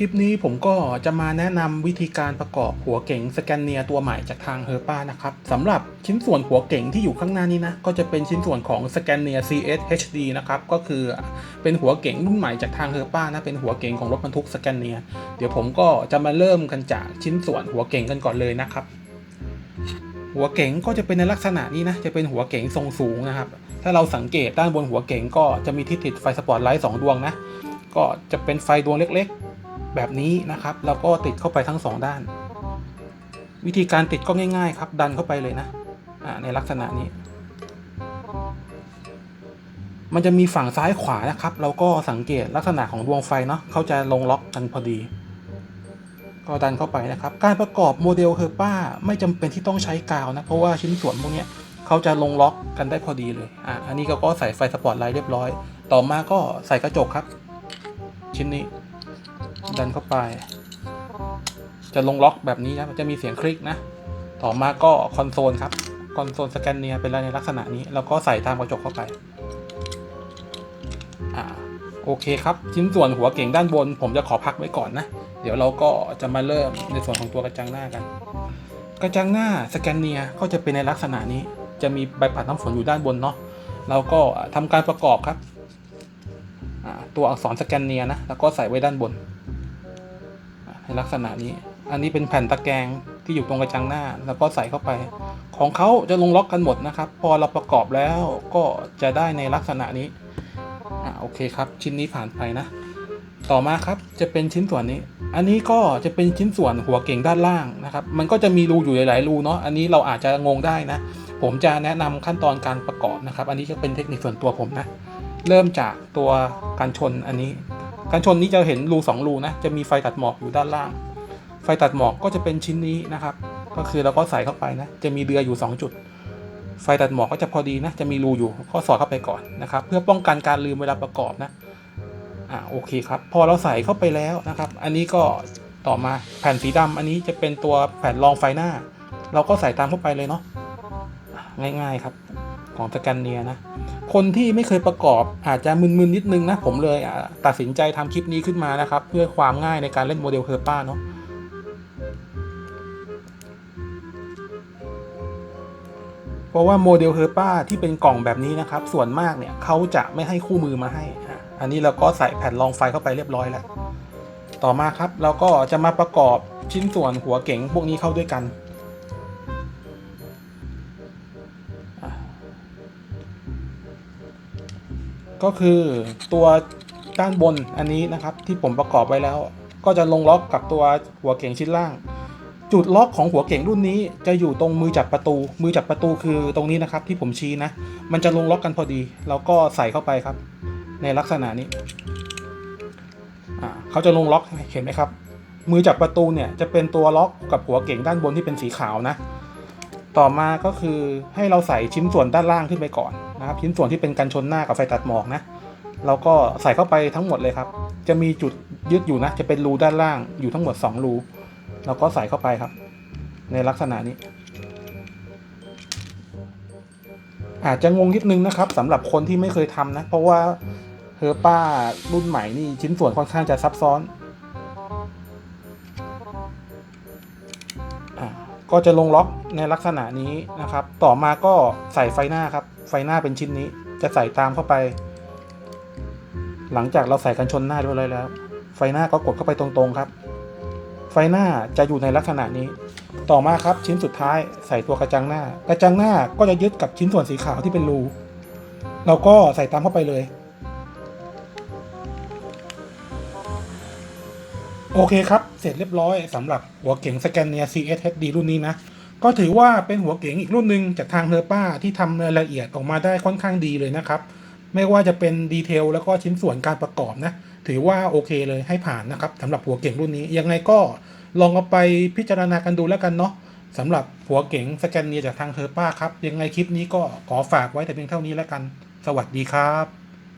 คลิปนี้ผมก็จะมาแนะนำวิธีการประกอบหัวเก๋งสแกนเนียตัวใหม่จากทางเฮอร์ป้านะครับสำหรับชิ้นส่วนหัวเก๋งที่อยู่ข้างหน้านี้นะ ก็จะเป็นชิ้นส่วนของสแกนเนีย CS HD นะครับ ก็คือเป็นหัวเก๋งรุ่นใหม่จากทางเฮอร์ป้านะ เป็นหัวเก๋งของรถบรรทุกสแกนเนีย เดี๋ยวผมก็จะมาเริ่มกันจากชิ้นส่วนหัวเก๋งกันก่อนเลยนะครับ หัวเก๋งก็จะเป็นในลักษณะนี้นะ จะเป็นหัวเก๋งทรงสูงนะครับ ถ้าเราสังเกตด้านบนหัวเก๋งก็จะมีที่ติดไฟสปอตไลท์สองดวงนะ ก็จะเป็นไฟดวงเล็ก แบบนี้นะครับ แล้วก็ติดเข้าไปทั้งสองด้าน วิธีการติดก็ง่ายๆ ครับ ดันเข้าไปเลยนะในลักษณะนี้ มันจะมีฝั่งซ้ายขวานะครับ เราก็สังเกตลักษณะของดวงไฟเนาะเขาจะลงล็อกกันพอดี ก็ดันเข้าไปนะครับ การประกอบโมเดลเฮอร์ป้าไม่จำเป็นที่ต้องใช้กาวนะ เพราะว่าชิ้นส่วนพวกนี้เขาจะลงล็อกกันได้พอดีเลยอะอันนี้ก็ก็ใส่ไฟสปอตไลท์เรียบร้อย ต่อมาก็ใส่กระจกครับ ชิ้นนี้ ดันเข้าไป จะลงล็อกแบบนี้นะมันจะมีเสียงคลิกนะ ต่อมาก็คอนโซลครับ คอนโซลสแกนเนียเป็นอะไรในลักษณะนี้ แล้วก็ใส่ตามกระจกเข้าไป อ่า โอเคครับ ชิ้นส่วนหัวเก่งด้านบน ผมจะขอพักไว้ก่อนนะ เดี๋ยวเราก็จะมาเริ่มในส่วนของตัวกระจังหน้ากัน กระจังหน้าสแกนเนียก็จะเป็นในลักษณะนี้ จะมีใบปัดน้ำฝนอยู่ด้านบนเนาะ เราก็ทำการประกอบครับอ่าตัวอักษรสแกนเนียนะ แล้วก็ใส่ไว้ด้านบนอ ในลักษณะนี้ อันนี้เป็นแผ่นตะแกรงที่อยู่ตรงกระจังหน้า แล้วก็ใส่เข้าไป ของเขาจะลงล็อกกันหมดนะครับ พอเราประกอบแล้วก็จะได้ในลักษณะนี้อ่าโอเคครับ ชิ้นนี้ผ่านไปนะ ต่อมาครับจะเป็นชิ้นส่วนนี้ อันนี้ก็จะเป็นชิ้นส่วนหัวเก่งด้านล่างนะครับ มันก็จะมีรูอยู่หลายๆรูเนาะ อันนี้เราอาจจะงงได้นะ ผมจะแนะนำขั้นตอนการประกอบนะครับ อันนี้จะเป็นเทคนิคส่วนตัวผมนะ เริ่มจากตัวการชนอันนี้ การชนนี้จะเห็นรูสองรูนะจะมีไฟตัดหมอกอยู่ด้านล่าง ไฟตัดหมอกก็จะเป็นชิ้นนี้นะครับ ก็คือเราก็ใส่เข้าไปนะจะมีเรืออยู่ 2 จุด ไฟตัดหมอกก็จะพอดีนะจะมีรูอยู่ก็สอดเข้าไปก่อนนะครับ เพื่อป้องกันการลืมเวลาประกอบนะอ่าโอเคครับพอเราใส่เข้าไปแล้วนะครับ อันนี้ก็ต่อมาแผ่นสีดำอันนี้จะเป็นตัวแผ่นรองไฟหน้า เราก็ใส่ตามเข้าไปเลยเนาะง่าย ๆครับ ของสแกนเนียนะ คนที่ไม่เคยประกอบอาจจะมึนๆนิดนึงนะ ผมเลยอะตัดสินใจทำคลิปนี้ขึ้นมานะครับ เพื่อความง่ายในการเล่นโมเดลเฮอร์ป้าเนาะเพราะว่าโมเดลเฮอร์ป้าที่เป็นกล่องแบบนี้นะครับ ส่วนมากเนี่ยเขาจะไม่ให้คู่มือมาให้อะอันนี้เราก็ใส่แผ่นรองไฟเข้าไปเรียบร้อยแล้ว ต่อมาครับเราก็จะมาประกอบชิ้นส่วนหัวเก๋งพวกนี้เข้าด้วยกัน ก็คือตัวด้านบนอันนี้นะครับที่ผมประกอบไว้แล้ว ก็จะลงล็อกกับตัวหัวเก๋งชิ้นล่าง จุดล็อกของหัวเก่งรุ่นนี้จะอยู่ตรงมือจับประตู มือจับประตูคือตรงนี้นะครับที่ผมชี้นะ มันจะลงล็อกกันพอดีเราก็ใส่เข้าไปครับ ในลักษณะนี้เขาจะลงล็อกเห็นไหมครับ มือจับประตูเนี่ยจะเป็นตัวล็อกกับหัวเก่งด้านบนที่เป็นสีขาวนะ ต่อมาก็คือให้เราใส่ชิ้นส่วนด้านล่างขึ้นไปก่อนนะครับ ชิ้นส่วนที่เป็นกันชนหน้ากับไฟตัดหมอกนะเราก็ใส่เข้าไปทั้งหมดเลยครับ จะมีจุดยึดอยู่นะ จะเป็นรูด้านล่างอยู่ทั้งหมด 2 รูเราก็ใส่เข้าไปครับ ในลักษณะนี้ อาจจะงงนิดนึงนะครับสำหรับคนที่ไม่เคยทำนะ เพราะว่าเฮอร์ป้ารุ่นใหม่นี่ชิ้นส่วนค่อนข้างจะซับซ้อน ก็จะลงล็อกในลักษณะนี้นะครับ ต่อมาก็ใส่ไฟหน้าครับ ไฟหน้าเป็นชิ้นนี้ จะใส่ตามเข้าไป หลังจากเราใส่กันชนหน้าเรียบร้อยแล้ว ไฟหน้าก็กดเข้าไปตรงๆครับ ไฟหน้าจะอยู่ในลักษณะนี้ ต่อมาครับชิ้นสุดท้ายใส่ตัวกระจังหน้า กระจังหน้าก็จะยึดกับชิ้นส่วนสีขาวที่เป็นรู เราก็ใส่ตามเข้าไปเลย โอเคครับ เสร็จเรียบร้อยสำหรับหัวเก๋งสแกนเนีย CS HD รุ่นนี้นะ ก็ถือว่าเป็นหัวเก๋งอีกรุ่นหนึ่งจากทางเฮอร์ป้าที่ทำรายละเอียดออกมาได้ค่อนข้างดีเลยนะครับ ไม่ว่าจะเป็นดีเทลแล้วก็ชิ้นส่วนการประกอบนะ ถือว่าโอเคเลยให้ผ่านนะครับสำหรับหัวเก่งรุ่นนี้ ยังไงก็ลองเอาไปพิจารณากันดูแล้วกันเนาะสำหรับหัวเก่งสแกนเนียจากทางเฮอร์ป้าครับยังไงคลิปนี้ก็ขอฝากไว้แต่เพียงเท่านี้แล้วกัน สวัสดีครับ